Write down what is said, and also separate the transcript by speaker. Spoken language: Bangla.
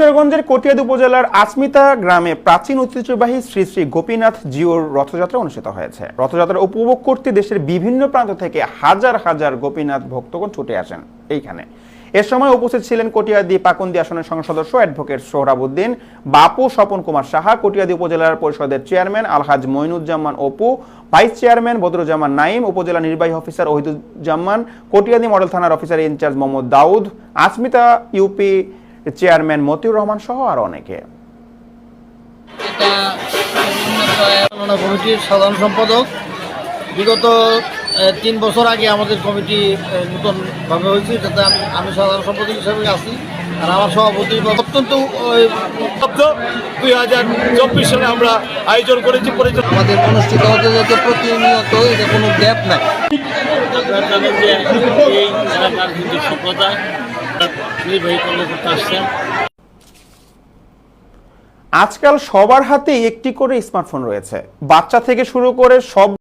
Speaker 1: কিশোরগঞ্জের কটিয়াদি উপজেলার আসমিতা গ্রামে প্রাচীন ঐতিহ্যবাহী শ্রী শ্রী গোপীনাথ জিওর রথযাত্রা অনুষ্ঠিত হয়েছে। রথযাত্রা উপভোগ করতে দেশের বিভিন্ন প্রান্ত থেকে হাজার হাজার গোপীনাথ ভক্তগণ ছুটে আসেন এইখানে। এ সময় উপস্থিত ছিলেন কটিয়াদি পাকুন্দি আসনের সংসদ সদস্য অ্যাডভোকেট সোহরাবুদ্দিন বাপু স্বপন কুমার সাহা, কটিয়াদি উপজেলার পরিষদের chairman Alhaj Moinuzzaman Opu, vice chairman Badruzzaman Naim উপজেলা নির্বাহী অফিসার ওহিদুজ্জামান, কটিয়াদি মডেল থানার officer in charge Mohammad Daud, Asmita UP chairman Motiur Rahman সহ আর অনেকে।
Speaker 2: কমিটির সাধারণ সম্পাদক। বিগত তিন বছর আগে আমাদের কমিটি নতুনভাবে হয়েছে যাতে আমি আমি সাধারণ সম্পাদক হিসেবে আছি আর আমার সভাপতি অত্যন্ত ওই,
Speaker 3: শব্দ দুই হাজার চব্বিশ সালে আমরা আয়োজন করেছি
Speaker 2: আমাদের অনুষ্ঠিত হতে যাতে প্রতিনিয়ত এটা কোনো গ্যাপ নাই।
Speaker 4: এই এলাকার কিন্তু সম্প্রদায়
Speaker 1: আজকাল সবার হাতেই একটি করে স্মার্টফোন রয়েছে। বাচ্চা থেকে শুরু করে সব